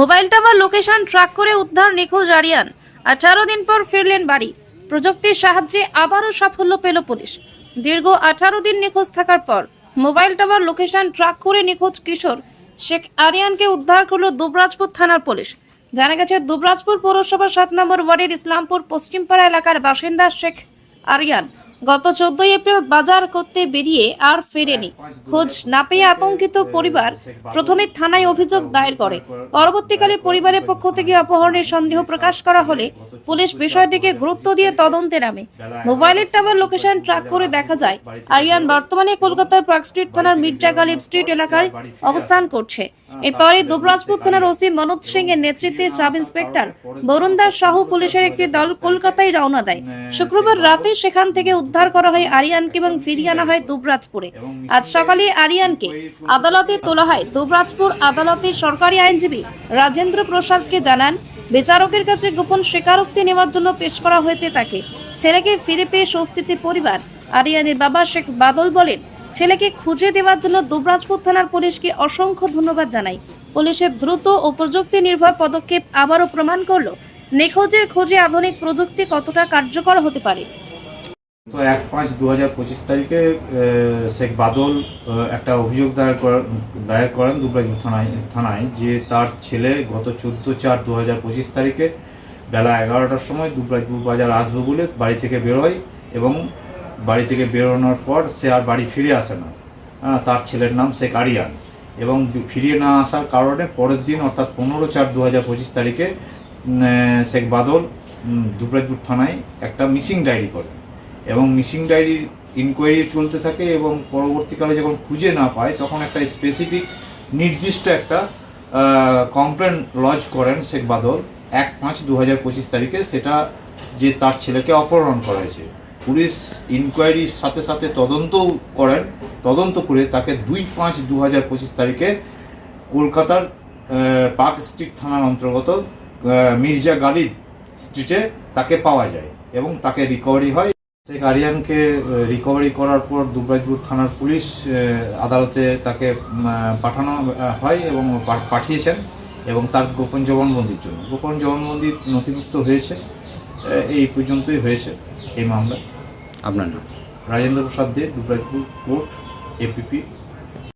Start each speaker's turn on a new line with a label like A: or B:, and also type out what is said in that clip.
A: Mobile tower location track করে উদ্ধার নিখোঁজ আরিয়ান আঠারো দিন পর ফিরলেন বাড়ি। প্রযুক্তির সাহায্যে আবারও সাফল্য পেল পুলিশ। দীর্ঘ আঠারো দিন নিখোঁজ থাকার পর মোবাইল টাওয়ার লোকেশন ট্র্যাক করে নিখোঁজ কিশোর। শেখ আরিয়ানকে উদ্ধার করল দুবরাজপুর থানার পুলিশ। জানা গেছে, দুবরাজপুর পৌরসভার সাত নম্বর ওয়ার্ডের ইসলামপুর পশ্চিমপাড়া এলাকার বাসিন্দা শেখ আরিয়ান। গত চোদ্দই এপ্রিল বাজার করতে বেরিয়ে আর ফেরেনি। খোঁজ না পেয়ে আতঙ্কিত পরিবার প্রথমে থানায় অভিযোগ দায়ের করে। পরবর্তীকালে পরিবারের পক্ষ থেকে অপহরণের সন্দেহ প্রকাশ করা হলে পুলিশ বিষয়টিকে গুরুত্ব দিয়ে তদন্তে নামে। মোবাইলের টাওয়ার লোকেশন ট্র্যাক করে দেখা যায়। আরিয়ান বর্তমানে কলকাতার পার্ক স্ট্রিট থানার মির্জা গালিব স্ট্রিট এলাকায় অবস্থান করছে। এরপরে দুবরাজপুর থানার ওসি মনোজ সিং এর নেতৃত্বে সাব ইন্সপেক্টর বরুণ দাস সহ পুলিশের একটি দল কলকাতায় রওনা দেয়। শুক্রবার রাতে সেখান থেকে উদ্ধার করা হয় আরিয়ানকে এবং ফিরিয়ে আনা হয় দুবরাজপুরে। আজ সকালে আরিয়ানকে আদালতে তোলা হয়। দুবরাজপুর আদালতের সরকারি আইনজীবী রাজেন্দ্র প্রসাদকে জানান বিচারকের কাছে গোপন স্বীকারোক্তি নেওয়ার জন্য পেশ করা হয়েছে তাকে। ছেলেকে ফিরে পেয়ে স্বস্তিতে পরিবার। আরিয়ানের বাবা শেখ বাদল বলেন, ছেলেকে খুঁজে দেওয়ার জন্য দুবরাজপুর থানার পুলিশকে অসংখ্য ধন্যবাদ জানাই। পুলিশের দ্রুত ও প্রযুক্তি নির্ভর পদক্ষেপ আবারও প্রমাণ করল, নিখোঁজের খোঁজে আধুনিক প্রযুক্তি কতটা কার্যকর হতে পারে।
B: তো এক পাঁচ দু হাজার পঁচিশ তারিখে শেখ বাদল একটা অভিযোগ দায়ের দায়ের করেন দুবরাজপুর থানায় থানায় যে তার ছেলে গত চোদ্দ চার দু হাজার পঁচিশ তারিখে বেলা এগারোটার সময় দুবরাজপুর বাজার আসবে বলে বাড়ি থেকে বেরোয় এবং বাড়ি থেকে বেরোনোর পর সে আর বাড়ি ফিরে আসে না। তার ছেলের নাম শেখ আরিয়ান এবং ফিরিয়ে না আসার কারণে পরের দিন অর্থাৎ পনেরো চার দু হাজার পঁচিশ তারিখে শেখ বাদল দুবরাজপুর থানায় একটা মিসিং ডায়েরি করে এবং মিসিং ডায়েরির ইনকোয়ারি চলতে থাকে এবং পরবর্তীকালে যখন খুঁজে না পায়, তখন একটা স্পেসিফিক নির্দিষ্ট একটা কমপ্লেন লজ করেন শেখ বাদল এক পাঁচ দু হাজার পঁচিশ তারিখে। সেটা যে তার ছেলেকে অপহরণ করা হয়েছে। পুলিশ ইনকোয়ারির সাথে সাথে তদন্তও করেন। তদন্ত করে তাকে দুই পাঁচ দু হাজার পঁচিশ তারিখে কলকাতার পার্ক স্ট্রিট থানার অন্তর্গত মির্জা গালিব স্ট্রিটে তাকে পাওয়া যায় এবং তাকে রিকভারি হয়। শেখ গার্ডিয়ানকে রিকভারি করার পর দুবরাজপুর থানার পুলিশ আদালতে তাকে পাঠানো হয় এবং পাঠিয়েছেন এবং তার গোপন জবানবন্দির জন্য। গোপন জবানবন্দি নথিভুক্ত হয়েছে এই পর্যন্তই হয়েছে এই মামলা
C: আপনার নাম?
B: Rajendra Prasad Dey Dubrajpur court APP